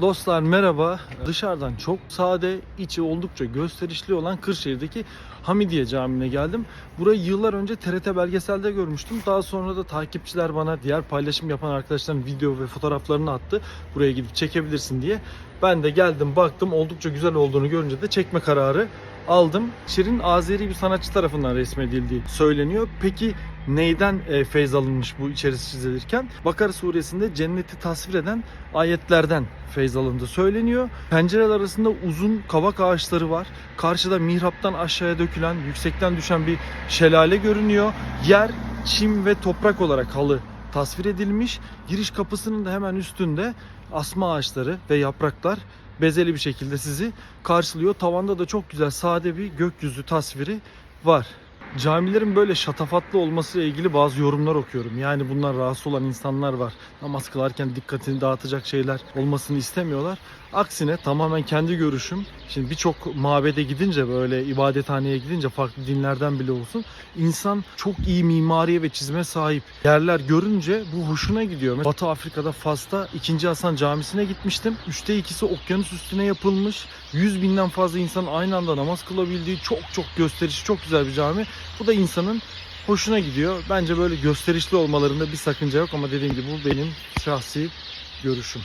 Dostlar merhaba. Dışarıdan çok sade, içi oldukça gösterişli olan Kırşehir'deki Hamidiye Camii'ne geldim. Burayı yıllar önce TRT belgeselde görmüştüm. Daha sonra da takipçiler bana diğer paylaşım yapan arkadaşların video ve fotoğraflarını attı. Buraya gidip çekebilirsin diye. Ben de geldim baktım oldukça güzel olduğunu görünce de çekme kararı aldım. Şirin Azeri bir sanatçı tarafından resmedildiği söyleniyor. Peki neyden e, feyz alınmış bu içerisi çizilirken? Bakara suresinde cenneti tasvir eden ayetlerden feyz alındığı söyleniyor. Pencereler arasında uzun kavak ağaçları var. Karşıda mihraptan aşağıya dökülen, yüksekten düşen bir şelale görünüyor. Yer çim ve toprak olarak halı tasvir edilmiş. Giriş kapısının da hemen üstünde asma ağaçları ve yapraklar bezeli bir şekilde sizi karşılıyor. Tavanda da çok güzel sade bir gökyüzü tasviri var. Camilerin böyle şatafatlı olmasıyla ilgili bazı yorumlar okuyorum. Yani bunlar rahatsız olan insanlar var. Namaz kılarken dikkatini dağıtacak şeyler olmasını istemiyorlar. Aksine tamamen kendi görüşüm. Şimdi birçok mabede gidince böyle ibadethaneye gidince farklı dinlerden bile olsun insan çok iyi mimariye ve çizime sahip yerler görünce bu hoşuna gidiyor. Batı Afrika'da Fas'ta 2. Hasan Camisi'ne gitmiştim. Üçte ikisi okyanus üstüne yapılmış. 100 binden fazla insan aynı anda namaz kılabildiği çok çok gösterişli, çok güzel bir cami. Bu da insanın hoşuna gidiyor. Bence böyle gösterişli olmalarında bir sakınca yok ama dediğim gibi bu benim şahsi görüşüm.